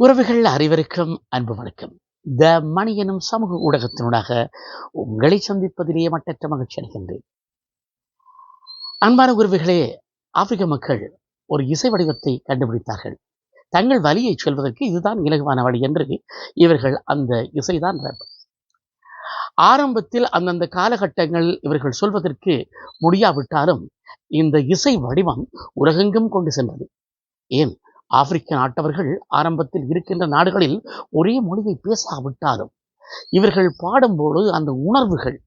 உறவுகள் அறிவருக்கும் அன்பு வணக்கம். த மணி எனும் சமூக ஊடகத்தினூடாக உங்களை சந்திப்பதிலேயே மட்டற்ற மகிழ்ச்சி அடைகின்றேன். அன்பான உறவுகளே ஆப்பிரிக்க மக்கள் ஒரு இசை வடிவத்தை கண்டுபிடித்தார்கள். தங்கள் வழியை சொல்வதற்கு இதுதான் இலகுவான வழி என்று இவர்கள் அந்த இசைதான் ரப். ஆரம்பத்தில் அந்தந்த காலகட்டங்கள் இவர்கள் சொல்வதற்கு முடியாவிட்டாலும் இந்த இசை வடிவம் உலகெங்கும் கொண்டு சென்றது. ஏன்? ஆப்பிரிக்க நாட்டவர்கள் ஆரம்பத்தில் இருக்கின்ற நாடுகளில் ஒரே மொழியை பேசாவிட்டாலும் இவர்கள் பாடும்போது அந்த உணர்வுகள்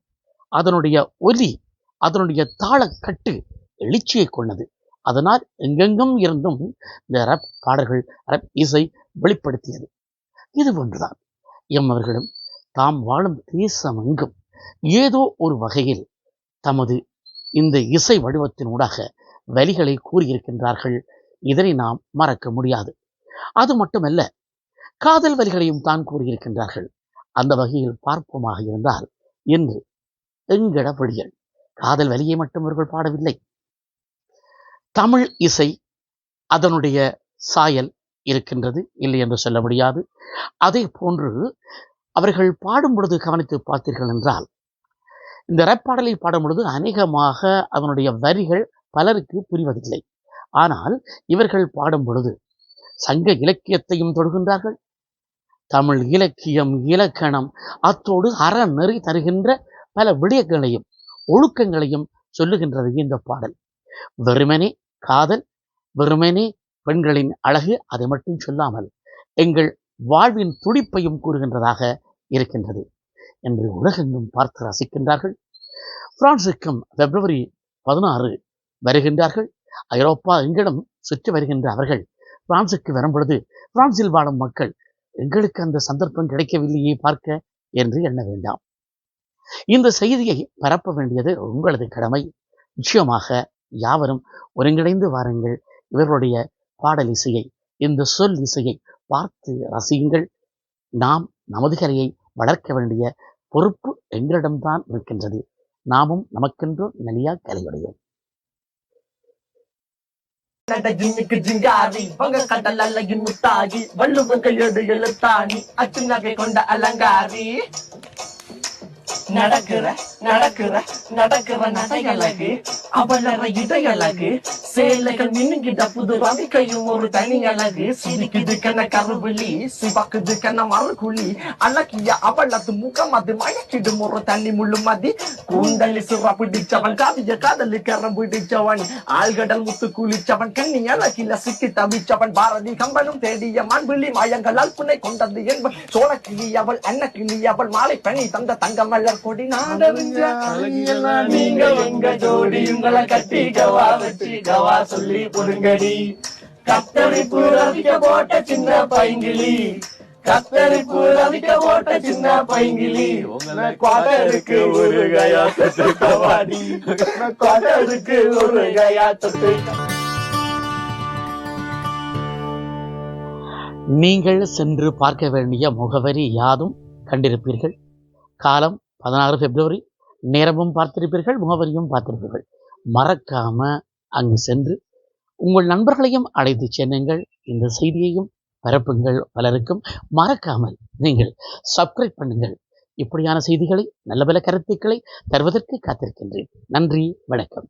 அதனுடைய ஒலி அதனுடைய தாளக்கட்டு எழுச்சியை கொண்டது. அதனால் எங்கெங்கும் இருந்தும் இந்த ரப் பாடல்கள் ரப் இசை வெளிப்படுத்தியது. இது ஒன்றுதான் எம்மவர்களும் தாம் வாழும் தேசம் எங்கும் ஏதோ ஒரு வகையில் தமது இந்த இசை வடிவத்தினூடாக வலிகளை கூறியிருக்கின்றார்கள் இதனை நாம் மறக்க முடியாது. அது மட்டுமல்ல காதல் வரிகளையும் தான் கூறியிருக்கின்றார்கள். அந்த வகையில் பார்ப்போமாக இருந்தால் இன்று எங்கட விடியல் காதல் வலியை மட்டும் இவர்கள் பாடவில்லை. தமிழ் இசை அதனுடைய சாயல் இருக்கின்றது இல்லை என்று சொல்ல முடியாது. அதே போன்று அவர்கள் பாடும் பொழுது கவனித்து பார்த்தீர்கள் என்றால் இந்த ரப்பாடலை பாடும் பொழுது அநேகமாக அதனுடைய வரிகள் பலருக்கு புரிவதில்லை. ஆனால் இவர்கள் பாடும் பொழுது சங்க இலக்கியத்தையும் தொடுகின்றார்கள். தமிழ் இலக்கியம் இலக்கணம் அத்தோடு அறநெறி தருகின்ற பல விடயங்களையும் ஒழுக்கங்களையும் சொல்லுகின்றது இந்த பாடல். வெறுமனே காதல் வெறுமனே பெண்களின் அழகு அதை மட்டும் சொல்லாமல் எங்கள் வாழ்வின் துடிப்பையும் கூறுகின்றதாக இருக்கின்றது என்று உலகெங்கும் பார்த்து ரசிக்கின்றார்கள். பிரான்சுக்கும் பிப்ரவரி பதினாறு வருகின்றார்கள். ஐரோப்பா எங்கிடம் சுற்றி வருகின்ற அவர்கள் பிரான்சுக்கு வரும் பொழுது பிரான்சில் வாழும் மக்கள் எங்களுக்கு அந்த சந்தர்ப்பம் கிடைக்கவில்லையே பார்க்க என்று எண்ண வேண்டாம். இந்த செய்தியை பரப்ப வேண்டியது உங்களது கடமை. நிச்சயமாக யாவரும் ஒருங்கிணைந்து வாருங்கள். இவர்களுடைய பாடல் இசையை இந்த சொல் இசையை பார்த்து ரசியுங்கள். நாம் நமது கலையை வளர்க்க வேண்டிய பொறுப்பு எங்களிடம்தான் இருக்கின்றது. நாமும் நமக்கென்று நலியா கலையுடையோம் நடையினுக்கு ஜிங்காரி வங்க கடல் அலையின் முத்தாகி வள்ளுவங்கள் எடு எழுத்தாணி அச்சு நகை கொண்ட அலங்காரி. நடக்கிற நடக்கிற நடக்கிற நடையழகு அவளற இடையழகு. சேலைகள் மின்னுகிட்ட புது ரவிக்கையும் ஒரு தனி அழகு. சிரிக்குது கண்ண கருவிழி சிவக்குது கண்ண மறுகுழி. அழகிய அவளது முகம் அது மயக்கிடும் ஒரு தண்ணி முள்ளு மதி. கூந்தலி சுறா பிடிச்சவன் காவிய காதலி கரம் பிடிச்சவன். ஆழ்கடல் முத்து குளிச்சவன் கண்ணி அழகில சிக்கி தவிச்சவன். பாரதி கம்பனும் தேடிய மண்பிழி மாயங்களால் புனை கொண்டது என்பன். சோழ கிளி அவள் அன்ன கிளி அவள் மாலை பணி தந்த தங்க மலர் கொடி. நாடறிஞ்ச அழகியெல்லாம் நீங்க உங்க ஜோடி உங்களை கட்டி கவா வச்சு கவா சொல்லி புடுங்கடி கத்தரி ரவிக்க போட்ட சின்ன பைங்கிலி. கத்தரி ரவிக்க போட்ட சின்ன பைங்கிலி. உங்களை குவாடருக்கு ஒரு கயா தொட்டு கவாடி. குவாடருக்கு ஒரு கயா தொட்டு நீங்கள் சென்று பார்க்க வேண்டிய முகவரி யாதும் கண்டிருப்பீர்கள்? காலம் பதினாறு பிப்ரவரி நேரமும் பார்த்திருப்பீர்கள் முகவரியும் பார்த்திருப்பீர்கள். மறக்காம அங்கு சென்று உங்கள் நண்பர்களையும் அழைத்து செல்லுங்கள். இந்த செய்தியையும் பரப்புங்கள் பலருக்கும். மறக்காமல் நீங்கள் சப்ஸ்கிரைப் பண்ணுங்கள். இப்படியான செய்திகளை நல்ல பல கருத்துக்களை தருவதற்கு காத்திருக்கின்றேன். நன்றி வணக்கம்.